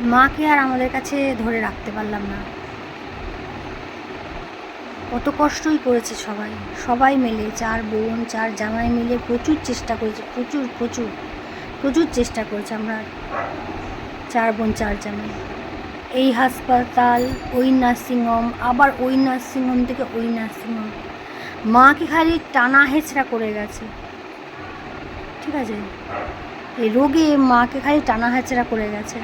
মাকে আর আমাদের কাছে ধরে রাখতে পারলাম না। কত কষ্টই করেছে সবাই। সবাই মিলে, চার বোন, চার জামাই মিলে প্রচুর চেষ্টা করেছে, প্রচুর প্রচুর প্রচুর চেষ্টা করেছে আমরা। চার বোন, চার জামাই। এই হাসপাতাল, ওই নার্সিংহোম, আবার ওই নার্সিংহোম থেকে ওই নার্সিংহোম। মাকে খালি টানা হেঁচড়া করে গেছে। ঠিক আছে? এই রোগে মাকে খালি টানা হেঁচড়া করে গেছে।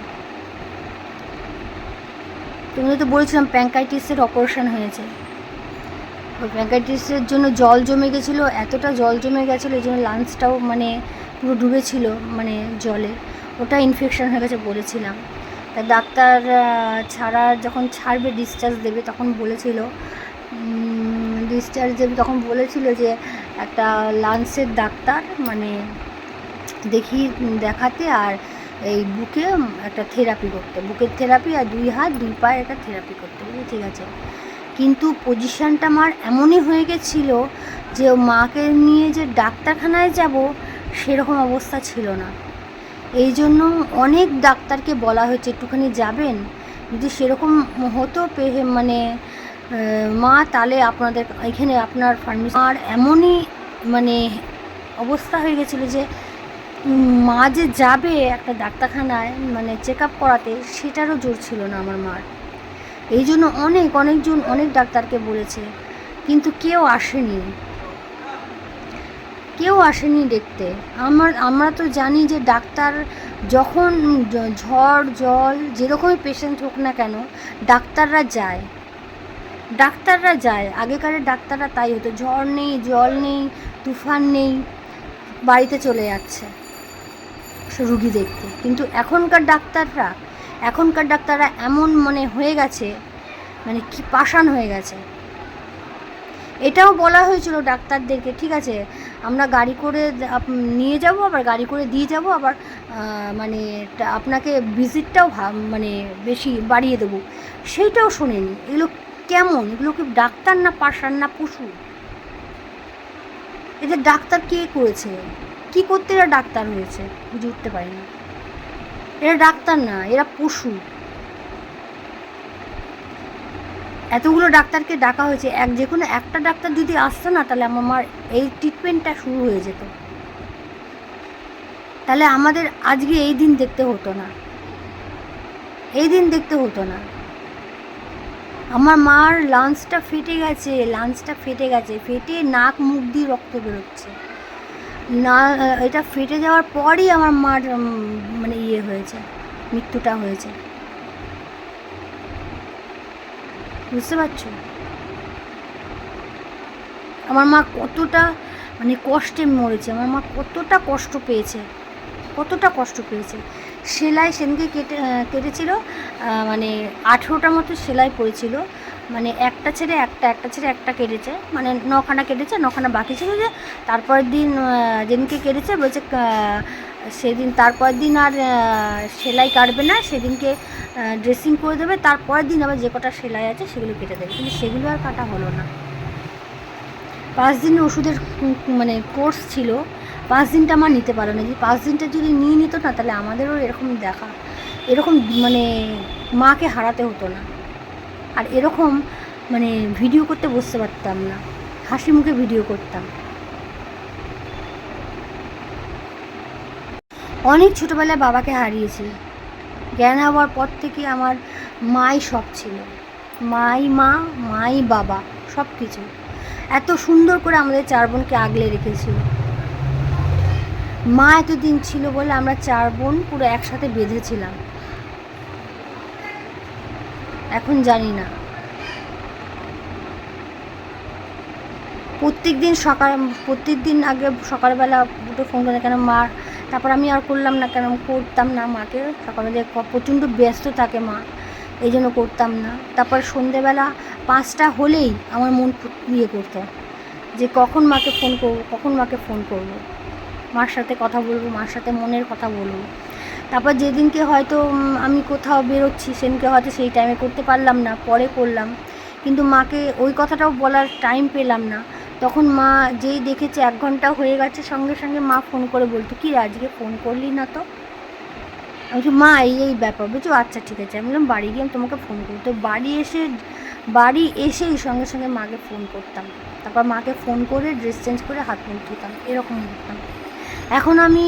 তুমি তো বলেছিলাম প্যাঙ্কাইটিসের অপারেশন হয়েছে। ওই প্যাঙ্কাইটিসের জন্য জল জমে গেছিল, এতটা জল জমে গেছিল, এই জন্য লাঞ্চটাও মানে পুরো ডুবেছিল মানে জলে। ওটা ইনফেকশন হয়ে গেছে বলেছিলাম। তা ডাক্তার ছাড়া যখন ছাড়বে ডিসচার্জ দেবে তখন বলেছিল। ডিসচার্জ দেবে তখন বলেছিল যে একটা লাঞ্চের ডাক্তার মানে দেখি, দেখাতে আর এই বুকে একটা থেরাপি করতে। বুকের থেরাপি আর দুই হাত, দুই পায়ে একটা থেরাপি করতে বুঝলি ঠিক আছে কিন্তু পজিশানটা আমার এমনই হয়ে গেছিল যে মাকে নিয়ে যে ডাক্তারখানায় যাব, সেরকম অবস্থা ছিল না। এই জন্য অনেক ডাক্তারকে বলা হয়েছে, একটুখানি যাবেন? যদি সেরকম হতো পে- মানে মা, তাহলে আপনাদের, এখানে আপনার ফার্মেসি আর এমনই মানে অবস্থা হয়ে গেছিল যে মা যে যাবে একটা ডাক্তারখানায় মানে চেক আপ করাতে, সেটারও জোর ছিল না আমার মার। এই জন্য অনেক, অনেকজন অনেক ডাক্তারকে বলেছে, কিন্তু কেউ আসেনি। কেউ আসেনি দেখতে। আমার, আমরা তো জানি যে ডাক্তার যখন ঝড়, জল, যেরকমই পেশেন্ট হোক না কেন, ডাক্তাররা যায়। ডাক্তাররা যায়। আগেকারের ডাক্তাররা তাই হতো। ঝড় নেই, জল নেই, তুফান নেই, বাড়িতে চলে যাচ্ছে। রুগী দেখতে। কিন্তু এখনকার ডাক্তাররা এখনকার ডাক্তাররা এমন মানে হয়ে গেছে মানে কি পাষাণ হয়ে গেছে। এটাও বলা হয়েছিল ডাক্তারদেরকে, ঠিক আছে, আমরা গাড়ি করে নিয়ে যাব, আবার গাড়ি করে দিয়ে যাব, আবার মানে আপনাকে ভিজিটটাও মানে বেশি বাড়িয়ে দেবো। সেইটাও শোনেনি। এগুলো কেমন? এগুলো কি ডাক্তার না পাষাণ না পশু? এদের ডাক্তার কে করেছে? কি করতে এরা ডাক্তার হয়েছে? বুঝে উঠতে পারি না এরা ডাক্তার না, এরা পশু। এতগুলো ডাক্তারকে ডাকা হয়েছে, এক যে কোনো একটা ডাক্তার যদি আসতো না, তাহলে আমার মার এই ট্রিটমেন্টটা শুরু হয়ে যেত। তাহলে আমাদের আজকে এই দিন দেখতে হতো না। এই দিন দেখতে হতো না। আমার মার লাঞ্চটা ফেটে গেছে লাঞ্চটা ফেটে গেছে, ফেটে নাক মুখ দিয়ে রক্ত বেরোচ্ছে। না, এটা ফেটে যাওয়ার পরই আমার মার মানে ইয়ে হয়েছে, মৃত্যুটা হয়েছে। বুঝতে পারছ? আমার মা কতটা মানে কষ্টে মরেছে, আমার মা কতটা কষ্ট পেয়েছে, কতটা কষ্ট পেয়েছে। সেলাই সেদিনকে কেটে কেটেছিল মানে আঠেরোটা মতো সেলাই পড়েছিল মানে একটা ছেড়ে একটা একটা ছেড়ে একটা কেটেছে। মানে নখানা কেটেছে, নখানা বাকি ছিল যে তারপরের দিন যেদিনকে কেটেছে বলছে সেদিন তারপরের দিন আর সেলাই কাটবে না, সেদিনকে ড্রেসিং করে দেবে, তারপরের দিন আবার যে কটা সেলাই আছে সেগুলো কেটে দেবে। কিন্তু সেগুলো আর কাটা হলো না। পাঁচ দিনের ওষুধের মানে কোর্স ছিল, পাঁচ দিনটা আমার নিতে পারো না। যদি পাঁচ দিনটা যদি নিয়ে নিত না, তাহলে আমাদেরও এরকম দেখা, এরকম মানে মাকে হারাতে হতো না। আর এরকম মানে ভিডিও করতে বসতে পারতাম না। হাসি মুখে ভিডিও করতাম। অনেক ছোটোবেলায় বাবাকে হারিয়েছি। জ্ঞান হওয়ার পর থেকে আমার মাই সব ছিল। মাই মা, মাই বাবা, সব কিছু। এত সুন্দর করে আমাদের চার বোনকে আগলে রেখেছিল মা এতদিন ছিল বলে আমরা চার বোন পুরো একসাথে বেঁধেছিলাম। এখন জানি না। প্রত্যেক দিন সকাল প্রত্যেক দিন আগে সকালবেলা উঠে ফোন করে কেন মা, তারপর আমি আর করলাম না কেন? করতাম না মাকে। সকালবেলা প্রচণ্ড ব্যস্ত থাকে মা, এই জন্য করতাম না। তারপর সন্ধেবেলা পাঁচটা হলেই আমার মন ইয়ে করতো, যে কখন মাকে ফোন করব, কখন মাকে ফোন করব। মার সাথে কথা বলব, মার সাথে মনের কথা বলব। তারপর যেদিনকে হয়তো আমি কোথাও বেরোচ্ছি, সেদিনকে হয়তো সেই টাইমে করতে পারলাম না, পরে করলাম। কিন্তু মাকে ওই কথাটাও বলার টাইম পেলাম না। তখন মা যেই দেখেছে এক ঘণ্টা হয়ে গেছে, সঙ্গে সঙ্গে মা ফোন করে বলতো, কি আজকে ফোন করলি না তো? আমি বলছি, মা, এই এই ব্যাপার বলছি আচ্ছা ঠিক আছে। আমি বললাম, বাড়ি গিয়ে আমি তোমাকে ফোন করি তো বাড়ি এসে, বাড়ি এসেই সঙ্গে সঙ্গে মাকে ফোন করতাম। তারপর মাকে ফোন করে ড্রেস চেঞ্জ করে হাত মুখ ধুতাম, এরকম করতাম। এখন আমি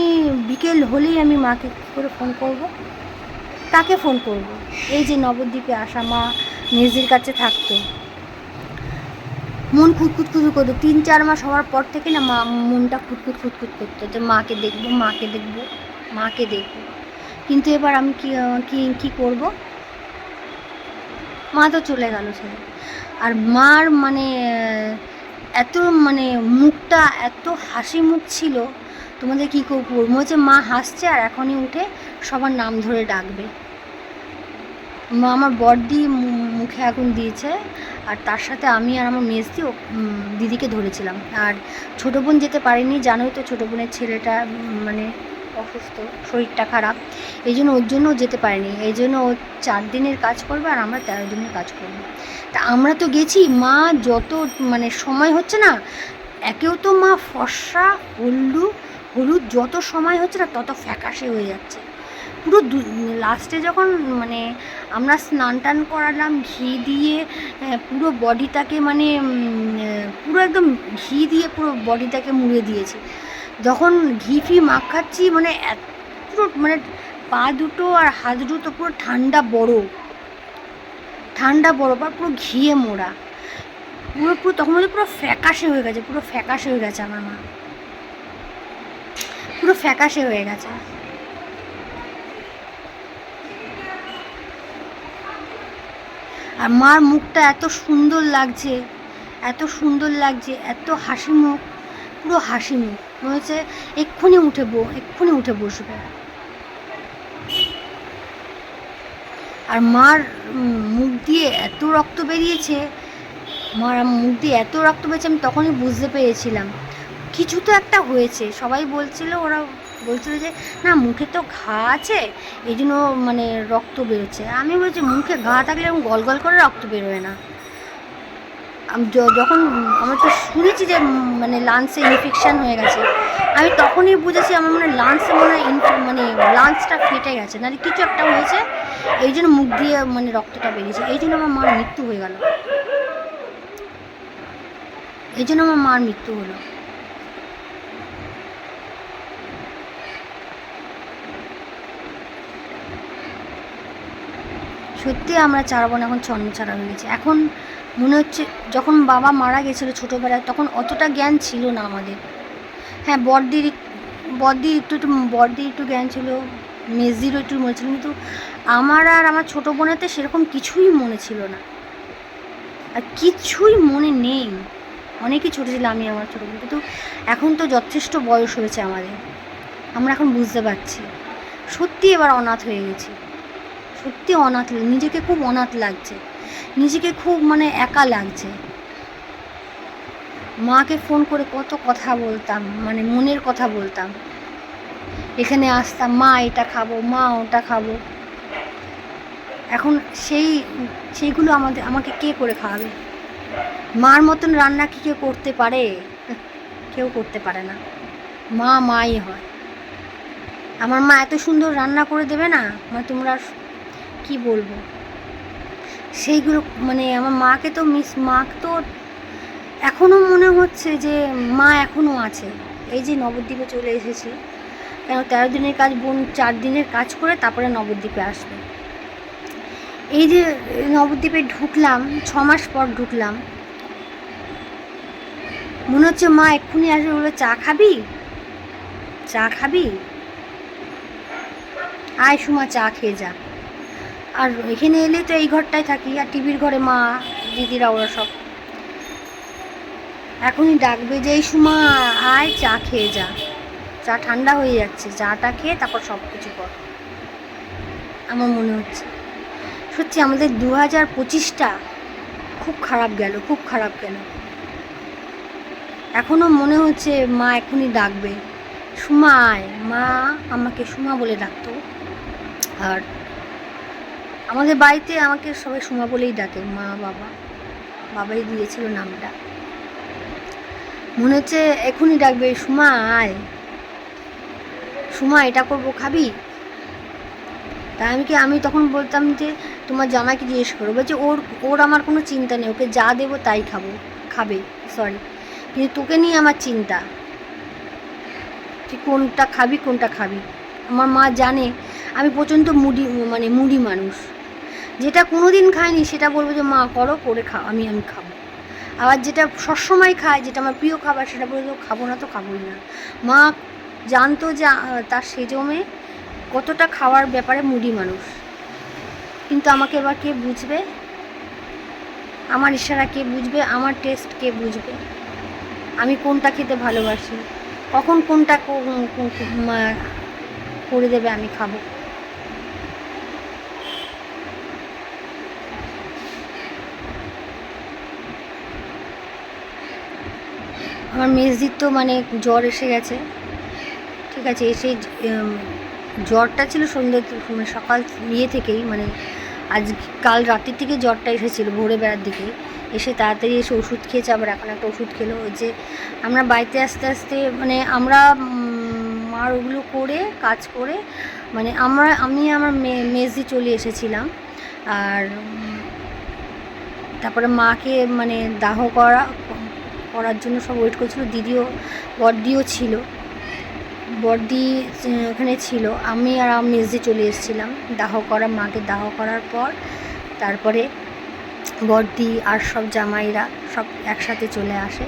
বিকেল হলেই আমি মাকে করে ফোন করব। তাকে ফোন করব। এই যে নবদ্বীপে আসা মা মেজির কাছে থাকতো। মন খুঁতখুত খুঁতু করতো। তিন, চার মাস হওয়ার পর থেকে না মা মনটা খুঁতখুত খুঁতখুত করতো যে মাকে দেখব মাকে দেখব মাকে দেখব। কিন্তু এবার আমি কি কি, কী করব? মা তো চলে গেল ছেলে আর মার মানে এত মানে মুখটা এত হাসি মুখ ছিল তোমাদের কী করব হচ্ছে মা হাসছে আর এখনই উঠে সবার নাম ধরে ডাকবে। মা আমার বড়দি মুখে আগুন দিয়েছে আর তার সাথে আমি আর আমার মেজদি দিদিকে ধরেছিলাম। আর ছোটো বোন যেতে পারিনি, জানোই তো ছোটো বোনের ছেলেটা মানে অসুস্থ, শরীরটা খারাপ। এই জন্য ওর জন্য যেতে পারেনি। এই জন্য ও চার দিনের কাজ করবে আর আমরা তেরো দিনের কাজ করব। তা আমরা তো গেছি, মা যত মানে সময় হচ্ছে না, একেও তো মা ফর্সা হলুদ হলুদ যত সময় হচ্ছে না তত ফ্যাকাশে হয়ে যাচ্ছে। পুরো লাস্টে যখন মানে আমরা স্নান টান করালাম ঘি দিয়ে আহ, পুরো বডিটাকে মানে পুরো একদম ঘি দিয়ে পুরো বডিটাকে মুড়ে দিয়েছি। যখন ঘি ফি মাখাচ্ছি মানে পুরো মানে পা দুটো আর হাত দুটো পুরো ঠান্ডা বরফ ঠান্ডা বরফ আর পুরো ঘিয়ে মোড়া। পুরো পুরো তখন পুরো ফ্যাকাশে হয়ে গেছে পুরো ফ্যাকাশে হয়ে গেছে আমার মা। পুরো ফ্যাকাশে হয়ে গেছে। আর মার মুখটা এত সুন্দর লাগছে, এত সুন্দর লাগছে, এত হাসি মুখ, পুরো হাসি মুখ। মনে হচ্ছে এক্ষুনি উঠে বো, এক্ষুনি উঠে বসবে। আর মার মুখ দিয়ে এত রক্ত বেরিয়েছে, মার মুখ দিয়ে এত রক্ত বেরিয়েছে, আমি তখনই বুঝতে পেরেছিলাম। কিছু তো একটা হয়েছে। সবাই বলছিল, ওরা বলছিল যে, না, মুখে তো ঘা আছে এই জন্য মানে রক্ত বেরোচ্ছে। আমি বলছি, মুখে ঘা থাকলে এরকম গল গল করে রক্ত বেরোয় না। যখন আমরা তো শুনেছি যে মানে লাঞ্চে ইনফেকশান হয়ে গেছে, আমি তখনই বুঝেছি, আমার মনে লাঞ্চে মনে হয় মানে লাঞ্চটা ফেটে গেছে। নাহলে কিছু একটা হয়েছে এই জন্য মুখ দিয়ে মানে রক্তটা বেরিয়েছে। এই জন্য আমার মার মৃত্যু হয়ে গেল। এই জন্য আমার মার মৃত্যু হলো। সত্যি আমরা চার বোন এখন ছন্ন ছাড়া হয়ে গেছে। এখন মনে হচ্ছে যখন বাবা মারা গেছিল ছোটোবেলায় তখন অতটা জ্ঞান ছিল না আমাদের। হ্যাঁ বড়দির বড়দির একটু একটু, বড়দির একটু জ্ঞান ছিল, মেজদিরও একটু মনে ছিল, কিন্তু আমার আর আমার ছোটো বোনেতে সেরকম কিছুই মনে ছিল না। আর কিছুই মনে নেই। অনেকই ছোটো ছিল, আমি আমার ছোটো বোন, কিন্তু এখন তো যথেষ্ট বয়স হয়েছে আমাদের। আমরা এখন বুঝতে পারছি। সত্যি এবার অনাথ হয়ে গেছি। সত্যি অনাথ নিজেকে খুব অনাথ লাগছে। নিজেকে খুব মানে একা লাগছে। মাকে ফোন করে কত কথা বলতাম মানে মনের কথা বলতাম। এখানে আসতাম, মা এটা খাব, মা ওটা খাব। এখন সেই, সেইগুলো আমাদের, আমাকে কে করে খাওয়াবে? মার মতন রান্না কি কেউ করতে পারে? কেউ করতে পারে না। মা, মাই হয়। আমার মা এত সুন্দর রান্না করে দেবে না? মানে তোমরা কি বলব? সেইগুলো মানে আমার মাকে তো মিস মা তো এখনও মনে হচ্ছে যে মা এখনও আছে। এই যে নবদ্বীপে চলে এসেছি। কেন তেরো দিনের কাজ, বোন চার দিনের কাজ করে তারপরে নবদ্বীপে আসবে। এই যে নবদ্বীপে ঢুকলাম, ছ মাস পর ঢুকলাম। মনে হচ্ছে মা এক্ষুনি আসবে বলে চা খাবি? চা খাবি? আয় সুমা, চা খেয়ে যা। আর এখানে এলেই তো এই ঘরটায় থাকি, আর টিভির ঘরে মা, দিদিরা, ওরা সব। এখনই ডাকবে যে, এই সুমা, আয়, চা খেয়ে যা। চা ঠান্ডা হয়ে যাচ্ছে, চাটা খেয়ে তারপর সব কিছু কর। আমার মনে হচ্ছে। সত্যি আমাদের দু হাজার পঁচিশটা খুব খারাপ গেল, খুব খারাপ গেল। এখনও মনে হচ্ছে মা এখনই ডাকবে। সুমা, আয়। মা আমাকে সুমা বলে ডাকতো। আর আমাদের বাড়িতে আমাকে সবাই সুমা বলেই ডাকে, মা, বাবা। বাবাই দিয়েছিল নামটা। মনে হচ্ছে এখনই ডাকবে, সুমা, আয়। সুমা, এটা করব, খাবি? তাই আমি কি, আমি তখন বলতাম যে, তোমার জামাইকে জিজ্ঞেস করো। বলছে, ওর ওর আমার কোনো চিন্তা নেই, ওকে যা দেবো তাই খাব, খাবে সরি কিন্তু তোকে নিয়ে আমার চিন্তা। তুই কোনটা খাবি কোনটা খাবি? আমার মা জানে, আমি প্রচণ্ড মুডি মানে মুডি মানুষ। যেটা কোনো দিন খাইনি, সেটা বলব যে, মা, করো, করে খা আমি আমি খাব। আবার যেটা সবসময় খায়, যেটা আমার প্রিয় খাবার, সেটা বলব খাব না তো, খাবোই না। মা জানতো যে তার সেজমে কতটা খাওয়ার ব্যাপারে মুডি মানুষ। কিন্তু আমাকে এবার কে বুঝবে? আমার ইশারা কে বুঝবে? আমার টেস্ট কে বুঝবে? আমি কোনটা খেতে ভালোবাসি? কখন কোনটা করে দেবে, আমি খাব। আমার মেজদির তো মানে জ্বর এসে গেছে। ঠিক আছে, এসে জ্বরটা ছিল সন্ধ্যে মানে সকাল ইয়ে থেকেই মানে আজ কাল রাতের থেকে জ্বরটা এসেছিল ভোরে বেড়ার দিকে। এসে তাড়াতাড়ি এসে ওষুধ খেয়েছে, আবার এখন একটা ওষুধ খেলো। যে আমরা বাড়িতে আস্তে আস্তে মানে আমরা মার ওগুলো করে, কাজ করে মানে আমরা, আমি আমার মেজদি চলে এসেছিলাম। আর তারপরে মাকে মানে দাহ করা করার জন্য সব ওয়েট করছিল। দিদিও, বড়দিও ছিল। বড়দি ওখানে ছিল। আমি আর আমি মেজদি চলে এসেছিলাম। দাহ করা, মাকে দাহ করার পর তারপরে বড়দি আর সব জামাইরা সব একসাথে চলে আসে।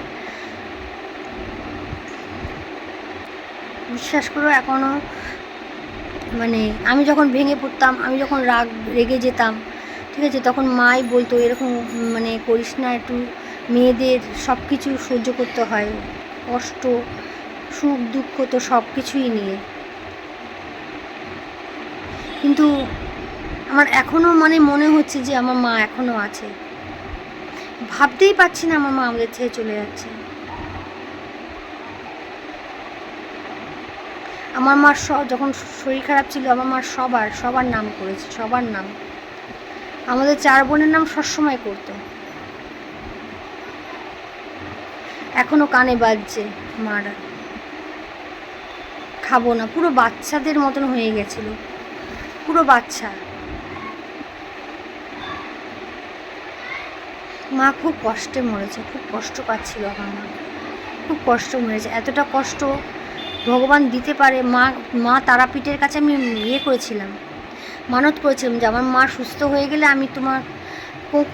বিশ্বাস করো এখনও মানে আমি যখন ভেঙে পড়তাম, আমি যখন রাগ রেগে যেতাম, ঠিক আছে, তখন মাই বলতো, এরকম মানে করিস না, একটু মেয়েদের সব কিছু সহ্য করতে হয়। কষ্ট, সুখ, দুঃখ তো সব কিছুই নিয়ে। কিন্তু আমার এখনও মানে মনে হচ্ছে যে আমার মা এখনও আছে। ভাবতেই পারছি না আমার মা আমাদের ছেড়ে চলে যাচ্ছে। আমার মার যখন শরীর খারাপ ছিল, আমার মার সবার সবার নাম করেছে, সবার নাম। আমাদের চার বোনের নাম সবসময় করতো। এখনও কানে বাজছে মারা। খাব না, পুরো বাচ্চাদের মতন হয়ে গেছিল। পুরো বাচ্চা। মা খুব কষ্টে মরেছে, খুব কষ্ট পাচ্ছিল আমার মা। খুব কষ্ট মরেছে, এতটা কষ্ট ভগবান দিতে পারে, মা মা তারাপীঠের কাছে আমি ইয়ে করেছিলাম, মানত করেছিলাম যে আমার মা সুস্থ হয়ে গেলে আমি তোমার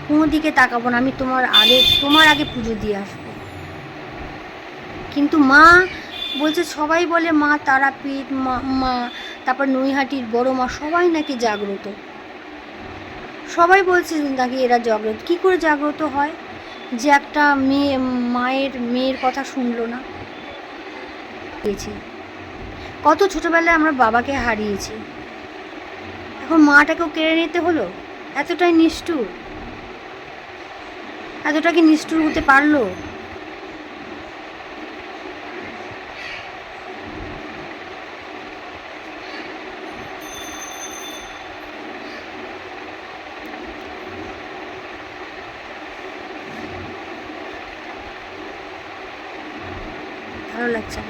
কোনো দিকে তাকাবো না, আমি তোমার আগে তোমার আগে পুজো দিয়ে আসব। কিন্তু মা বলছে, সবাই বলে মা তারাপীঠ, মা মা, তারপর নৈহাটির বড় মা, সবাই নাকি জাগ্রত। সবাই বলছে নাকি এরা জাগ্রত। কী করে জাগ্রত হয়? যে একটা মেয়ে, মায়ের, মেয়ের কথা শুনলো না। পেয়েছি কত ছোটোবেলায় আমরা বাবাকে হারিয়েছি। এখন মাটাকেও কেড়ে নিতে হলো? এতটাই নিষ্ঠুর? এতটা কি নিষ্ঠুর হতে পারল ভালো লাগছে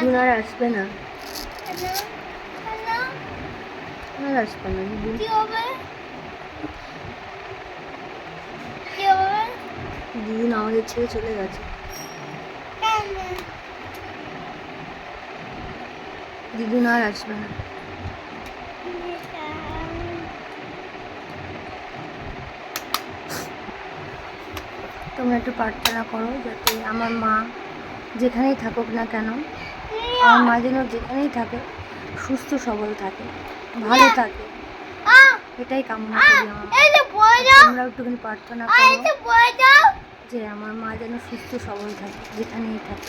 দিদুন আর আসবে না। আর আসবে না দিদুন। দিদুন আমাদের ছেড়ে চলে গেছে। দিদুন আর আসবে না। তোমরা একটু প্রার্থনা করো যাতে আমার মা যেখানেই থাকুক না কেন আমার মা যেন যেখানেই থাকে, সুস্থ, সবল থাকে, ভালো থাকে। এটাই কামনা করি আমার। তোমরা একটুখানি প্রার্থনা করি যে আমার মা যেন সুস্থ, সবল থাকে, যেখানেই থাকে।